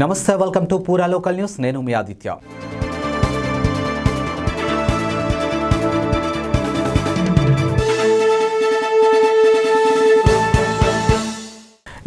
నమస్తే welcome to Pura local news నేను మీ ఆదిత్య.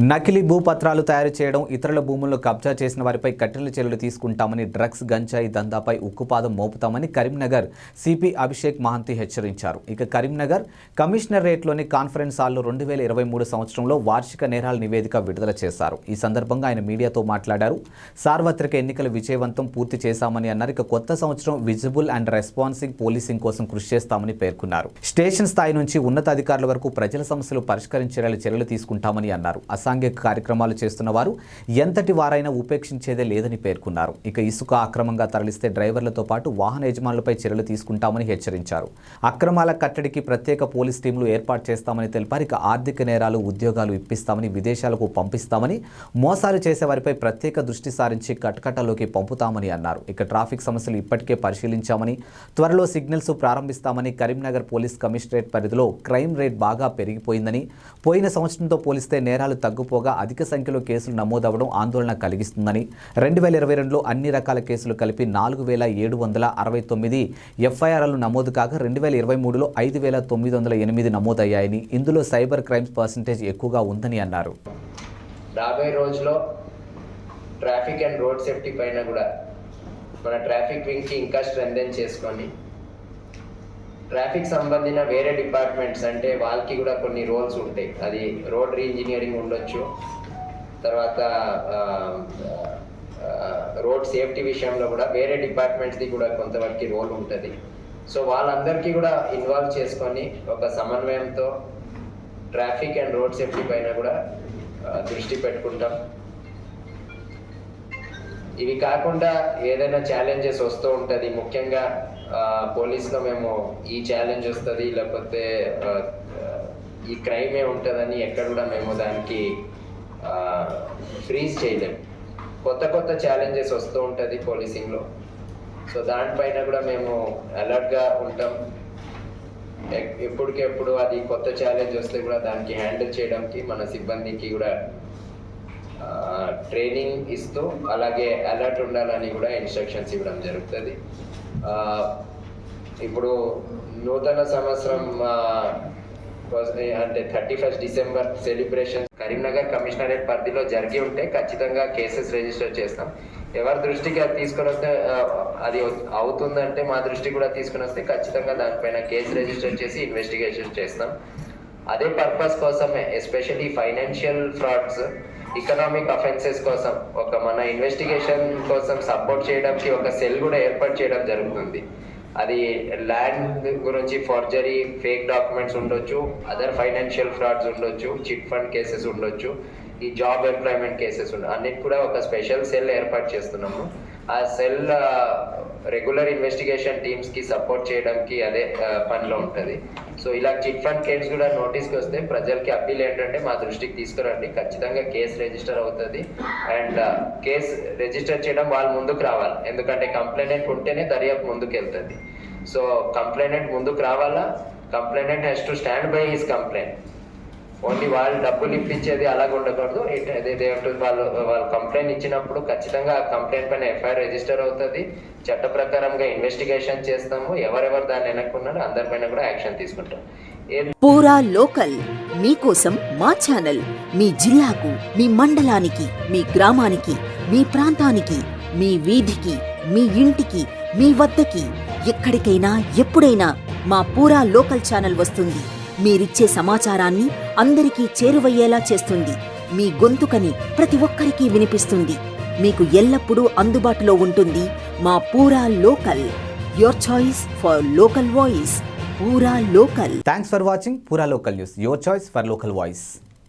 నకిలీ భూపత్రాలు తయారు చేయడం ఇతరుల భూములను కబ్జా చేసిన వారిపై కఠిన చర్యలు తీసుకుంటామని డ్రగ్స్ గంజాయి దందాపై ఉక్కుపాదం మోపుతామని కరీంనగర్ సిపి అభిషేక్ మహంతి హెచ్చరించారు. ఇక కరీంనగర్ కమిషనరేట్లోని కాన్ఫరెన్స్ హాల్లో రెండు వేల ఇరవై మూడు సంవత్సరంలో వార్షిక నేరాల నివేదిక విడుదల చేశారు. ఈ సందర్భంగా ఆయన మీడియాతో మాట్లాడారు. సార్వత్రిక ఎన్నికలు విజయవంతం పూర్తి చేశామని అన్నారు. ఇక కొత్త సంవత్సరం విజిబుల్ అండ్ రెస్పాన్సింగ్ పోలీసింగ్ కోసం కృషి చేస్తామని పేర్కొన్నారు. స్టేషన్ స్థాయి నుంచి ఉన్నతాధికారుల వరకు ప్రజల సమస్యలు పరిష్కరించేలా చర్యలు తీసుకుంటామని అన్నారు. సాంఘిక కార్యక్రమాలు చేస్తున్న వారు ఎంతటి వారైనా ఉపేక్షించేదే లేదని పేర్కొన్నారు. ఇక ఇసుక అక్రమంగా తరలిస్తే డ్రైవర్లతో పాటు వాహన యజమానులపై చర్యలు తీసుకుంటామని హెచ్చరించారు. అక్రమాల కట్టడికి ప్రత్యేక పోలీస్ టీంలు ఏర్పాటు చేస్తామని తెలిపారు. ఇక ఆర్థిక నేరాలు ఉద్యోగాలు ఇప్పిస్తామని విదేశాలకు పంపిస్తామని మోసాలు చేసే వారిపై ప్రత్యేక దృష్టి సారించి కటకటలోకి పంపుతామని అన్నారు. ఇక ట్రాఫిక్ సమస్యలు ఇప్పటికే పరిశీలించామని త్వరలో సిగ్నల్స్ ప్రారంభిస్తామని కరీంనగర్ పోలీస్ కమిషనరేట్ పరిధిలో క్రైమ్ రేట్ బాగా పెరిగిపోయిందని పోయిన సంవత్సరంతో పోలిస్తే నేరాలు తగ్గు తగ్గిపోగా అధిక సంఖ్యలో కేసులు నమోదవడం ఆందోళన కలిగిస్తుందని రెండు వేల ఇరవై రెండులో అన్ని రకాల కేసులు కలిపి నాలుగు వేల ఏడు వందల అరవై తొమ్మిది ఎఫ్ఐఆర్లు నమోదు కాగా రెండు వేల ఇరవై మూడులో ఐదు వేల తొమ్మిది వందల ఎనిమిది నమోదయ్యాయని. ఇందులో సైబర్ క్రైమ్స్ పర్సంటేజ్ ఎక్కువగా ఉందని అన్నారు. రాబోయే రోజులో ట్రాఫిక్ అండ్ రోడ్ సేఫ్టీ పైన కూడా మన ట్రాఫిక్ వింగ్కి ఇంకా స్ట్రెంగ్ చేసుకొని ట్రాఫిక్ సంబంధించిన వేరే డిపార్ట్మెంట్స్ అంటే వాళ్ళకి కూడా కొన్ని రోల్స్ ఉంటాయి. అది రోడ్ రీ ఇంజనీరింగ్ ఉండొచ్చు. తర్వాత రోడ్ సేఫ్టీ విషయంలో కూడా వేరే డిపార్ట్మెంట్స్ది కూడా కొంతవరకు రోల్ ఉంటుంది. సో వాళ్ళందరికీ కూడా ఇన్వాల్వ్ చేసుకొని ఒక సమన్వయంతో ట్రాఫిక్ అండ్ రోడ్ సేఫ్టీ పైన కూడా దృష్టి పెట్టుకుంటాం. ఇవి కాకుండా ఏదైనా ఛాలెంజెస్ వస్తూ ఉంటుంది. ముఖ్యంగా పోలీస్లో మేము ఈ ఛాలెంజ్ వస్తుంది లేకపోతే ఈ క్రైమే ఉంటుందని ఎక్కడ కూడా మేము దానికి ఫ్రీజ్ చేయలేము కొత్త కొత్త ఛాలెంజెస్ వస్తూ ఉంటుంది పోలీసింగ్లో. సో దానిపైన కూడా మేము అలర్ట్గా ఉంటాం. ఎప్పటికెప్పుడు అది కొత్త ఛాలెంజ్ వస్తే కూడా దానికి హ్యాండిల్ చేయడానికి మన సిబ్బందికి కూడా ట్రైనింగ్ ఇస్తూ అలాగే అలర్ట్ ఉండాలని కూడా ఇన్స్ట్రక్షన్స్ ఇవ్వడం జరుగుతుంది. ఇప్పుడు నూతన సంవత్సరం అంటే thirty first December celebration Karimnagar commissionerate పరిధిలో జరిగి ఉంటే ఖచ్చితంగా కేసెస్ రిజిస్టర్ చేస్తాం. ఎవరి దృష్టికి అది తీసుకొని వస్తే అది అవుతుందంటే మా దృష్టి కూడా తీసుకొని వస్తే ఖచ్చితంగా దానిపైన కేసు రిజిస్టర్ చేసి ఇన్వెస్టిగేషన్ చేస్తాం. అదే పర్పస్ కోసమే especially financial frauds economic offences కోసం ఒక మన ఇన్వెస్టిగేషన్ కోసం సపోర్ట్ చేయడానికి ఒక సెల్ కూడా ఏర్పాటు చేయడం జరుగుతుంది. అది ల్యాండ్ గురించి ఫార్జరీ ఫేక్ డాక్యుమెంట్స్ ఉండొచ్చు అదర్ ఫైనాన్షియల్ ఫ్రాడ్స్ ఉండొచ్చు చిట్ ఫండ్ కేసెస్ ఉండొచ్చు ఈ జాబ్ ఎంప్లాయ్మెంట్ కేసెస్ ఉండవు అన్నిటి కూడా ఒక స్పెషల్ సెల్ ఏర్పాటు చేస్తున్నాము. ఆ సెల్ రెగ్యులర్ ఇన్వెస్టిగేషన్ టీమ్స్కి సపోర్ట్ చేయడానికి అదే పనిలో ఉంటుంది. సో ఇలా చిట్ ఫండ్ కేసు కూడా నోటీస్కి వస్తే ప్రజలకి అప్పీల్ ఏంటంటే మా దృష్టికి తీసుకురండి. ఖచ్చితంగా కేసు రిజిస్టర్ అవుతుంది. అండ్ కేసు రిజిస్టర్ చేయడం వాళ్ళు ముందుకు రావాలి. ఎందుకంటే కంప్లైంట్ ఉంటేనే దర్యాప్తు ముందుకు వెళ్తుంది సో కంప్లైంట్ ముందుకు రావాలా? Complaint has to stand by his complaint only వాళ్ళు డబ్బులు ఇప్పించేది అలాగ ఉండకూడదు. వాళ్ళు వాళ్ళు కంప్లైంట్ ఇచ్చినప్పుడు ఖచ్చితంగా ఆ కంప్లైంట్ పైన ఎఫ్ఐఆర్ రిజిస్టర్ అవుతుంది. చట్ట ప్రకారంగా ఇన్వెస్టిగేషన్ చేస్తాము. ఎవరెవరు దాన్ని వెనక్కున్నారో అందరిపైన కూడా యాక్షన్ తీసుకుంటాం. పూరా లోకల్ మీకోసం మా ఛానల్ మీ జిల్లాకు మీ మండలానికి మీ గ్రామానికి మీ ప్రాంతానికి మీ వీధికి మీ ఇంటికి మీ వద్దకి ఎక్కడికైనా ఎప్పుడైనా మా పూరా లోకల్ ఛానల్ వస్తుంది. మీరిచ్చే సమాచారాన్ని అందరికీ చేరువయ్యేలా చేస్తుంది. మీ గొంతుకని ప్రతి ఒక్కరికి వినిపిస్తుంది. మీకు ఎల్లప్పుడూ అందుబాటులో ఉంటుంది మా Pura local. Your choice for local voice Pura local. Thanks for watching Pura local news your choice for local voice